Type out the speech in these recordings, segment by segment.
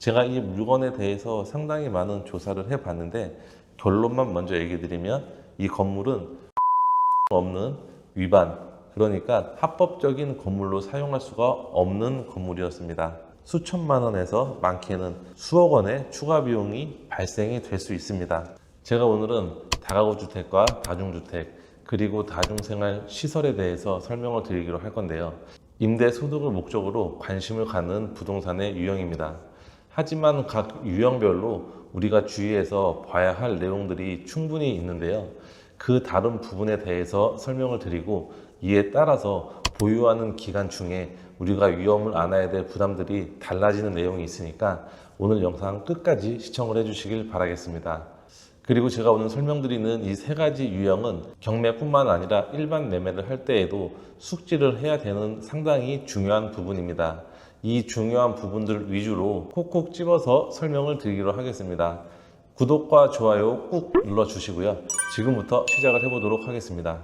제가 이 물건에 대해서 상당히 많은 조사를 해봤는데 결론만 먼저 얘기 드리면 이 건물은 없는 위반 그러니까 합법적인 건물로 사용할 수가 없는 건물이었습니다. 수천만 원에서 많게는 수억 원의 추가 비용이 발생이 될 수 있습니다. 제가 오늘은 다가구 주택과 다중주택 그리고 다중생활 시설에 대해서 설명을 드리기로 할 건데요. 임대 소득을 목적으로 관심을 갖는 부동산의 유형입니다. 하지만 각 유형별로 우리가 주의해서 봐야 할 내용들이 충분히 있는데요. 그 다른 부분에 대해서 설명을 드리고 이에 따라서 보유하는 기간 중에 우리가 위험을 안아야 될 부담들이 달라지는 내용이 있으니까 오늘 영상 끝까지 시청을 해주시길 바라겠습니다. 그리고 제가 오늘 설명드리는 이 세 가지 유형은 경매뿐만 아니라 일반 매매를 할 때에도 숙지를 해야 되는 상당히 중요한 부분입니다. 이 중요한 부분들 위주로 콕콕 집어서 설명을 드리기로 하겠습니다. 구독과 좋아요 꾹 눌러주시고요. 지금부터 시작을 해보도록 하겠습니다.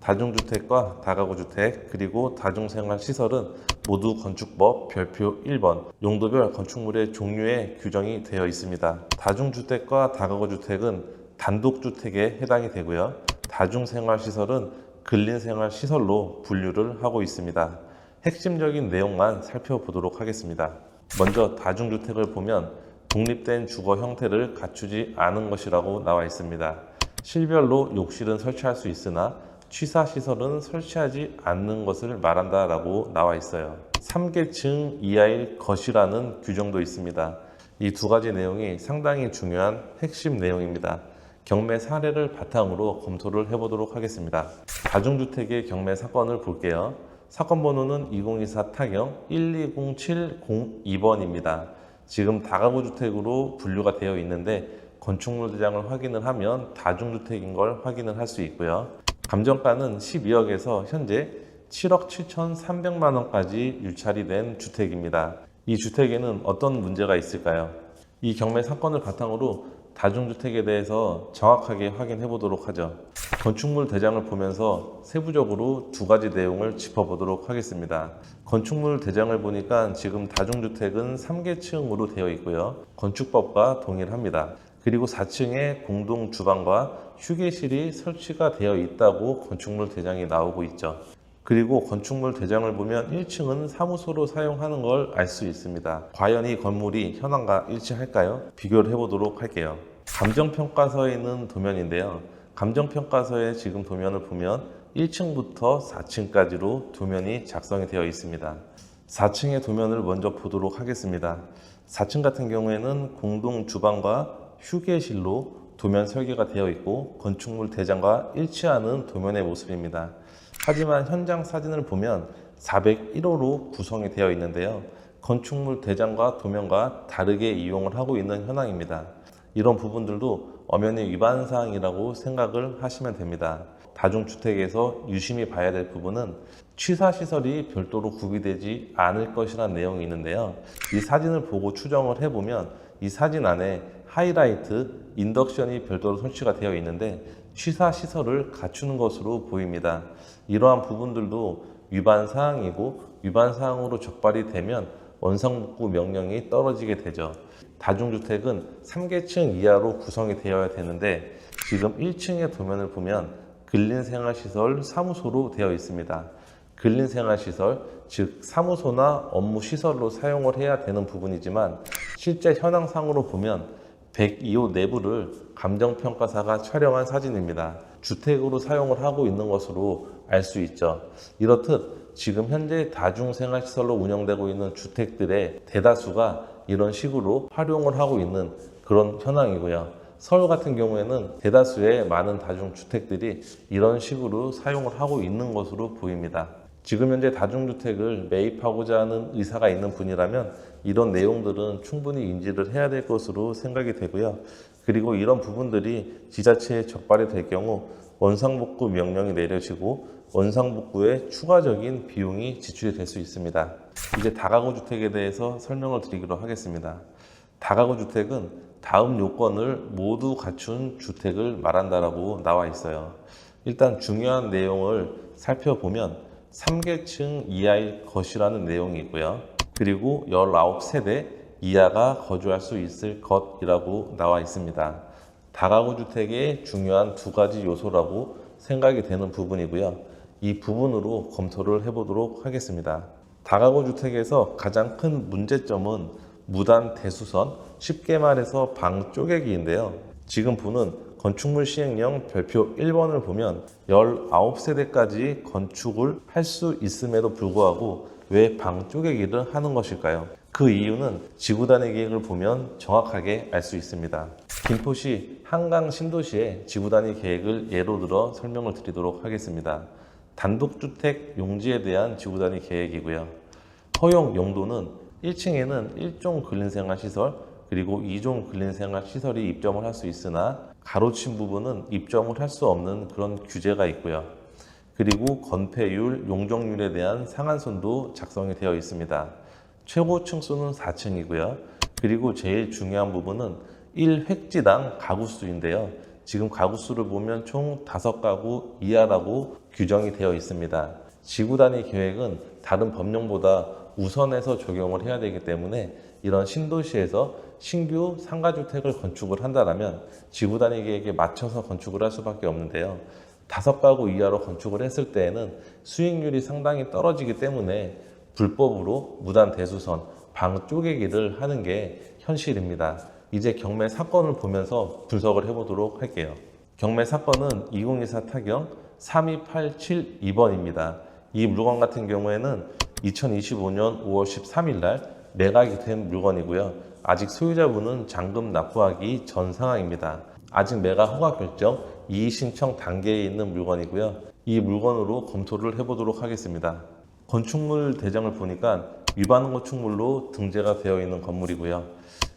다중주택과 다가구주택 그리고 다중생활 시설은 모두 건축법 별표 1번 용도별 건축물의 종류에 규정이 되어 있습니다. 다중주택과 다가구주택은 단독주택에 해당이 되고요. 다중생활 시설은 근린생활 시설로 분류를 하고 있습니다. 핵심적인 내용만 살펴보도록 하겠습니다. 먼저 다중주택을 보면 독립된 주거 형태를 갖추지 않은 것이라고 나와 있습니다. 실별로 욕실은 설치할 수 있으나 취사 시설은 설치하지 않는 것을 말한다라고 나와 있어요. 3계층 이하의 것이라는 규정도 있습니다. 이 두 가지 내용이 상당히 중요한 핵심 내용입니다. 경매 사례를 바탕으로 검토를 해보도록 하겠습니다. 다중주택의 경매 사건을 볼게요. 사건 번호는 2024 타경 1207002번입니다. 지금 다가구 주택으로 분류가 되어 있는데 건축물 대장을 확인을 하면 다중주택인 걸 확인을 할 수 있고요. 감정가는 12억에서 현재 7억 7,300만 원까지 유찰이 된 주택입니다. 이 주택에는 어떤 문제가 있을까요? 이 경매 사건을 바탕으로 다중주택에 대해서 정확하게 확인해 보도록 하죠. 건축물 대장을 보면서 세부적으로 두 가지 내용을 짚어보도록 하겠습니다. 건축물 대장을 보니까 지금 다중주택은 3계층으로 되어 있고요. 건축법과 동일합니다. 그리고 4층에 공동 주방과 휴게실이 설치가 되어 있다고 건축물 대장이 나오고 있죠. 그리고 건축물 대장을 보면 1층은 사무소로 사용하는 걸 알 수 있습니다. 과연 이 건물이 현황과 일치할까요? 비교를 해보도록 할게요. 감정평가서에 있는 도면인데요. 감정평가서에 지금 도면을 보면 1층부터 4층까지로 도면이 작성이 되어 있습니다. 4층의 도면을 먼저 보도록 하겠습니다. 4층 같은 경우에는 공동 주방과 휴게실로 도면 설계가 되어 있고 건축물 대장과 일치하는 도면의 모습입니다. 하지만 현장 사진을 보면 401호로 구성이 되어 있는데요. 건축물 대장과 도면과 다르게 이용을 하고 있는 현황입니다. 이런 부분들도 엄연히 위반 사항이라고 생각을 하시면 됩니다. 다중주택에서 유심히 봐야 될 부분은 취사시설이 별도로 구비되지 않을 것이라는 내용이 있는데요. 이 사진을 보고 추정을 해보면 이 사진 안에 하이라이트, 인덕션이 별도로 설치가 되어 있는데 취사 시설을 갖추는 것으로 보입니다. 이러한 부분들도 위반 사항이고 위반 사항으로 적발이 되면 원상복구 명령이 떨어지게 되죠. 다중주택은 3계층 이하로 구성이 되어야 되는데 지금 1층의 도면을 보면 근린생활시설 사무소로 되어 있습니다. 근린생활시설, 즉 사무소나 업무시설로 사용을 해야 되는 부분이지만 실제 현황상으로 보면 102호 내부를 감정평가사가 촬영한 사진입니다. 주택으로 사용을 하고 있는 것으로 알 수 있죠. 이렇듯 지금 현재 다중생활시설로 운영되고 있는 주택들의 대다수가 이런 식으로 활용을 하고 있는 그런 현황이고요. 서울 같은 경우에는 대다수의 많은 다중주택들이 이런 식으로 사용을 하고 있는 것으로 보입니다. 지금 현재 다중주택을 매입하고자 하는 의사가 있는 분이라면 이런 내용들은 충분히 인지를 해야 될 것으로 생각이 되고요. 그리고 이런 부분들이 지자체에 적발이 될 경우 원상복구 명령이 내려지고 원상복구에 추가적인 비용이 지출이 될 수 있습니다. 이제 다가구 주택에 대해서 설명을 드리기로 하겠습니다. 다가구 주택은 다음 요건을 모두 갖춘 주택을 말한다라고 나와 있어요. 일단 중요한 내용을 살펴보면 3계층 이하의 것이라는 내용이 있고요. 그리고 19세대 이하가 거주할 수 있을 것이라고 나와 있습니다. 다가구 주택의 중요한 두 가지 요소라고 생각이 되는 부분이고요. 이 부분으로 검토를 해보도록 하겠습니다. 다가구 주택에서 가장 큰 문제점은 무단 대수선, 쉽게 말해서 방 쪼개기인데요. 지금 보는 건축물 시행령 별표 1번을 보면 19세대까지 건축을 할 수 있음에도 불구하고 왜 방 쪼개기를 하는 것일까요? 그 이유는 지구단위 계획을 보면 정확하게 알 수 있습니다. 김포시 한강 신도시의 지구단위 계획을 예로 들어 설명을 드리도록 하겠습니다. 단독주택 용지에 대한 지구단위 계획이고요. 허용 용도는 1층에는 1종 근린생활시설 그리고 2종 근린생활시설이 입점을 할 수 있으나 가로친 부분은 입점을 할 수 없는 그런 규제가 있고요. 그리고 건폐율, 용적률에 대한 상한선도 작성이 되어 있습니다. 최고 층 수는 4층이고요. 그리고 제일 중요한 부분은 1획지당 가구 수인데요. 지금 가구 수를 보면 총 5가구 이하라고 규정이 되어 있습니다. 지구 단위 계획은 다른 법령보다 우선해서 적용을 해야 되기 때문에 이런 신도시에서 신규 상가주택을 건축을 한다면 지구 단위 계획에 맞춰서 건축을 할 수밖에 없는데요. 다섯 가구 이하로 건축을 했을 때에는 수익률이 상당히 떨어지기 때문에 불법으로 무단 대수선, 방 쪼개기를 하는 게 현실입니다. 이제 경매 사건을 보면서 분석을 해보도록 할게요. 경매 사건은 2024 타경 32872번입니다. 이 물건 같은 경우에는 2025년 5월 13일 날 매각이 된 물건이고요. 아직 소유자분은 잔금 납부하기 전 상황입니다. 아직 매각 허가 결정 이의 신청 단계에 있는 물건이고요. 이 물건으로 검토를 해보도록 하겠습니다. 건축물 대장을 보니까 위반 건축물로 등재가 되어 있는 건물이고요.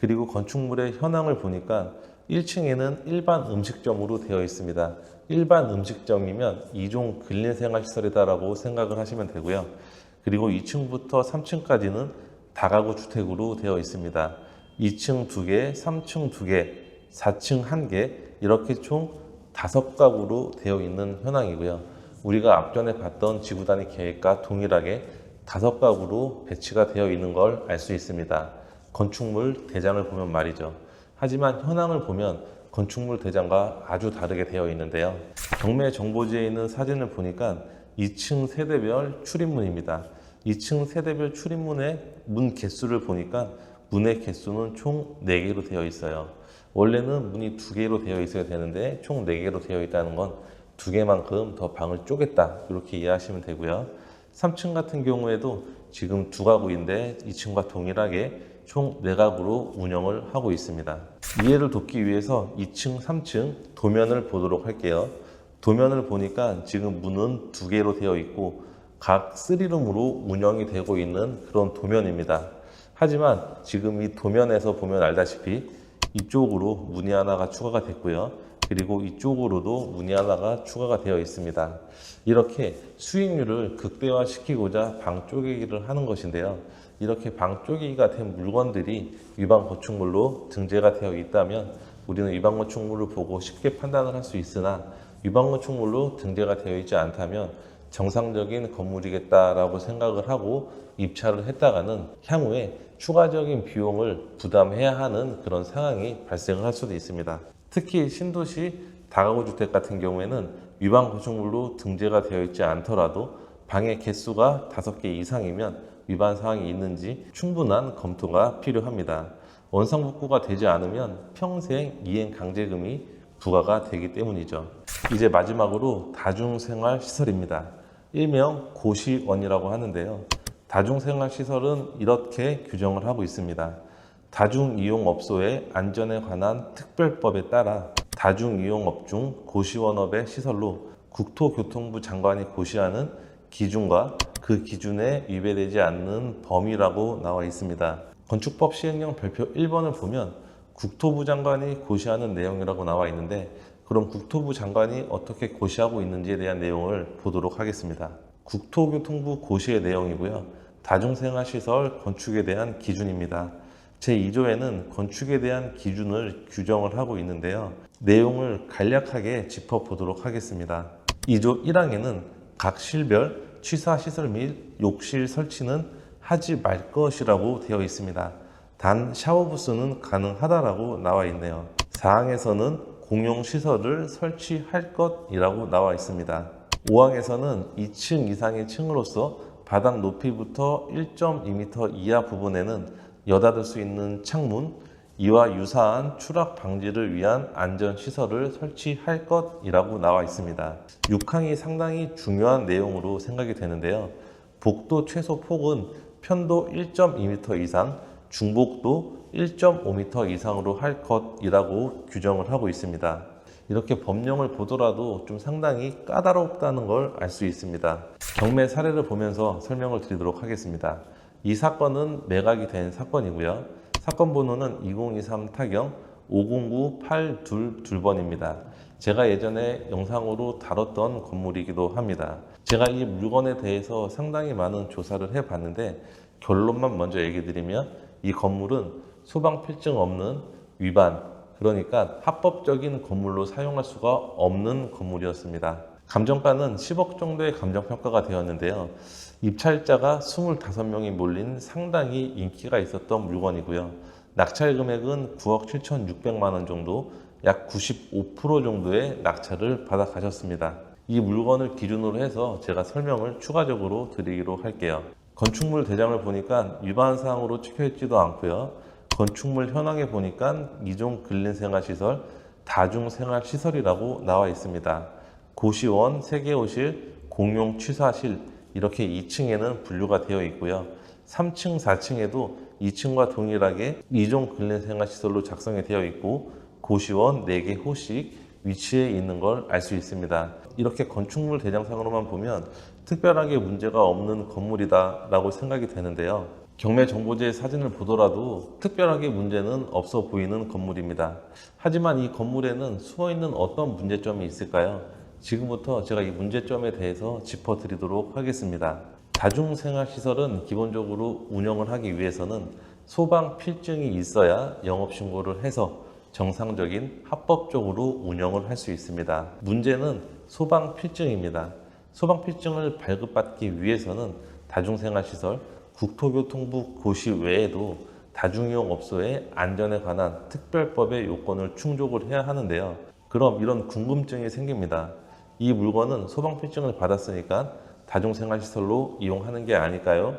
그리고 건축물의 현황을 보니까 1층에는 일반 음식점으로 되어 있습니다. 일반 음식점이면 2종 근린생활시설이다라고 생각을 하시면 되고요. 그리고 2층부터 3층까지는 다가구 주택으로 되어 있습니다. 2층 2개, 3층 2개, 4층 1개 이렇게 총 5가구로 되어 있는 현황이고요. 우리가 앞전에 봤던 지구 단위 계획과 동일하게 5가구로 배치가 되어 있는 걸 알 수 있습니다. 건축물 대장을 보면 말이죠. 하지만 현황을 보면 건축물 대장과 아주 다르게 되어 있는데요. 경매 정보지에 있는 사진을 보니까 2층 세대별 출입문입니다. 2층 세대별 출입문의 문 개수를 보니까 문의 개수는 총 4개로 되어 있어요. 원래는 문이 2개로 되어 있어야 되는데 총 4개로 되어 있다는 건 2개만큼 더 방을 쪼갰다. 이렇게 이해하시면 되고요. 3층 같은 경우에도 지금 두 가구인데 2층과 동일하게 총 4가구로 운영을 하고 있습니다. 이해를 돕기 위해서 2층, 3층 도면을 보도록 할게요. 도면을 보니까 지금 문은 두 개로 되어 있고 각 3룸으로 운영이 되고 있는 그런 도면입니다. 하지만 지금 이 도면에서 보면 알다시피 이쪽으로 문이 하나가 추가가 됐고요. 그리고 이쪽으로도 문이 하나가 추가가 되어 있습니다. 이렇게 수익률을 극대화시키고자 방 쪼개기를 하는 것인데요. 이렇게 방 쪼개기가 된 물건들이 위반 건축물로 등재가 되어 있다면 우리는 위반 건축물을 보고 쉽게 판단을 할 수 있으나 위반 건축물로 등재가 되어 있지 않다면 정상적인 건물이겠다라고 생각을 하고 입찰을 했다가는 향후에 추가적인 비용을 부담해야 하는 그런 상황이 발생을 할 수도 있습니다. 특히 신도시 다가구 주택 같은 경우에는 위반 건축물로 등재가 되어 있지 않더라도 방의 개수가 5개 이상이면 위반 사항이 있는지 충분한 검토가 필요합니다. 원상복구가 되지 않으면 평생 이행 강제금이 부과가 되기 때문이죠. 이제 마지막으로 다중생활 시설입니다. 일명 고시원이라고 하는데요. 다중생활 시설은 이렇게 규정을 하고 있습니다. 다중이용업소의 안전에 관한 특별법에 따라 다중이용업 중 고시원업의 시설로 국토교통부 장관이 고시하는 기준과 그 기준에 위배되지 않는 범위라고 나와 있습니다. 건축법 시행령 별표 1번을 보면 국토부 장관이 고시하는 내용이라고 나와 있는데 그럼 국토부 장관이 어떻게 고시하고 있는지에 대한 내용을 보도록 하겠습니다. 국토교통부 고시의 내용이고요. 다중생활시설 건축에 대한 기준입니다. 제2조에는 건축에 대한 기준을 규정을 하고 있는데요. 내용을 간략하게 짚어보도록 하겠습니다. 2조 1항에는 각 실별 취사시설 및 욕실 설치는 하지 말 것이라고 되어 있습니다. 단 샤워 부스는 가능하다라고 나와 있네요. 사항에서는 공용 시설을 설치할 것이라고 나와 있습니다. 5항에서는 2층 이상의 층으로서 바닥 높이부터 1.2m 이하 부분에는 여닫을 수 있는 창문, 이와 유사한 추락 방지를 위한 안전 시설을 설치할 것이라고 나와 있습니다. 6항이 상당히 중요한 내용으로 생각이 되는데요. 복도 최소 폭은 편도 1.2m 이상, 중복도 1.5m 이상으로 할 것이라고 규정을 하고 있습니다. 이렇게 법령을 보더라도 좀 상당히 까다롭다는 걸 알 수 있습니다. 경매 사례를 보면서 설명을 드리도록 하겠습니다. 이 사건은 매각이 된 사건이고요. 사건 번호는 2023 타경 509822번입니다. 제가 예전에 영상으로 다뤘던 건물이기도 합니다. 제가 이 물건에 대해서 상당히 많은 조사를 해봤는데 결론만 먼저 얘기 드리면 이 건물은 소방 필증 없는 위반, 그러니까 합법적인 건물로 사용할 수가 없는 건물이었습니다. 감정가는 10억 정도의 감정평가가 되었는데요. 입찰자가 25명이 몰린 상당히 인기가 있었던 물건이고요. 낙찰 금액은 9억 7,600만 원 정도, 약 95% 정도의 낙찰을 받아 가셨습니다. 이 물건을 기준으로 해서 제가 설명을 추가적으로 드리기로 할게요. 건축물 대장을 보니까 위반 사항으로 찍혀 있지도 않고요. 건축물 현황에 보니까 이종 근린생활시설, 다중생활시설이라고 나와 있습니다. 고시원, 세계호실, 공용 취사실 이렇게 2층에는 분류가 되어 있고요. 3층, 4층에도 2층과 동일하게 이종 근린생활시설로 작성이 되어 있고 고시원 4개 호씩 위치해 있는 걸 알 수 있습니다. 이렇게 건축물 대장상으로만 보면 특별하게 문제가 없는 건물이다라고 생각이 되는데요. 경매 정보지의 사진을 보더라도 특별하게 문제는 없어 보이는 건물입니다. 하지만 이 건물에는 숨어 있는 어떤 문제점이 있을까요? 지금부터 제가 이 문제점에 대해서 짚어드리도록 하겠습니다. 다중생활시설은 기본적으로 운영을 하기 위해서는 소방 필증이 있어야 영업신고를 해서 정상적인 합법적으로 운영을 할 수 있습니다. 문제는 소방 필증입니다. 소방 필증을 발급받기 위해서는 다중생활시설, 국토교통부 고시 외에도 다중이용 업소의 안전에 관한 특별법의 요건을 충족을 해야 하는데요. 그럼 이런 궁금증이 생깁니다. 이 물건은 소방필증을 받았으니까 다중생활시설로 이용하는 게 아닐까요?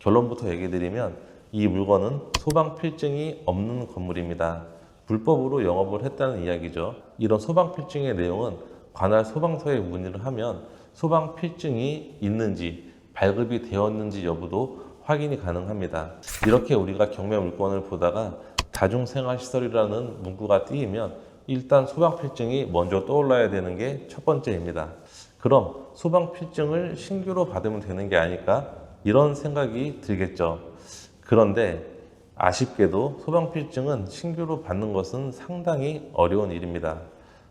결론부터 얘기 드리면 이 물건은 소방필증이 없는 건물입니다. 불법으로 영업을 했다는 이야기죠. 이런 소방필증의 내용은 관할 소방서에 문의를 하면 소방 필증이 있는지 발급이 되었는지 여부도 확인이 가능합니다. 이렇게 우리가 경매 물건을 보다가 다중생활시설이라는 문구가 띄면 일단 소방필증이 먼저 떠올라야 되는 게 첫 번째입니다. 그럼 소방필증을 신규로 받으면 되는 게 아닐까? 이런 생각이 들겠죠. 그런데 아쉽게도 소방필증은 신규로 받는 것은 상당히 어려운 일입니다.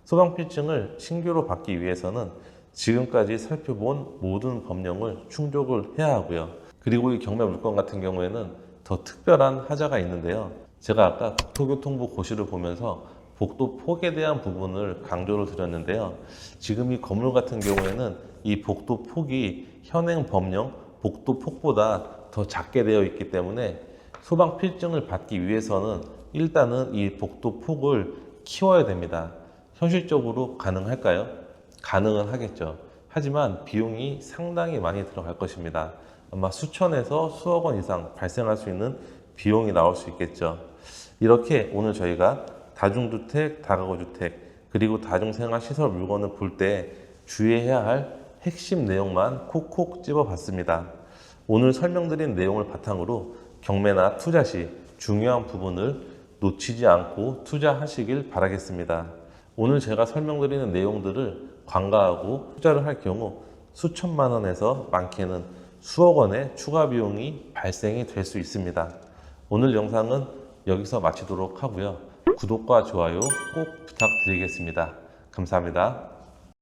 소방필증을 신규로 받기 위해서는 지금까지 살펴본 모든 법령을 충족을 해야 하고요. 그리고 이 경매 물건 같은 경우에는 더 특별한 하자가 있는데요. 제가 아까 국토교통부 고시를 보면서 복도 폭에 대한 부분을 강조를 드렸는데요. 지금 이 건물 같은 경우에는 이 복도 폭이 현행 법령 복도 폭보다 더 작게 되어 있기 때문에 소방 필증을 받기 위해서는 일단은 이 복도 폭을 키워야 됩니다. 현실적으로 가능할까요? 가능은 하겠죠. 하지만 비용이 상당히 많이 들어갈 것입니다. 아마 수천에서 수억 원 이상 발생할 수 있는 비용이 나올 수 있겠죠. 이렇게 오늘 저희가 다중주택, 다가구주택, 그리고 다중생활시설 물건을 볼 때 주의해야 할 핵심 내용만 콕콕 집어봤습니다. 오늘 설명드린 내용을 바탕으로 경매나 투자 시 중요한 부분을 놓치지 않고 투자하시길 바라겠습니다. 오늘 제가 설명드리는 내용들을 관가하고 투자를 할 경우 수천만 원에서 많게는 수억 원의 추가 비용이 발생이 될 수 있습니다. 오늘 영상은 여기서 마치도록 하고요. 구독과 좋아요 꼭 부탁드리겠습니다. 감사합니다.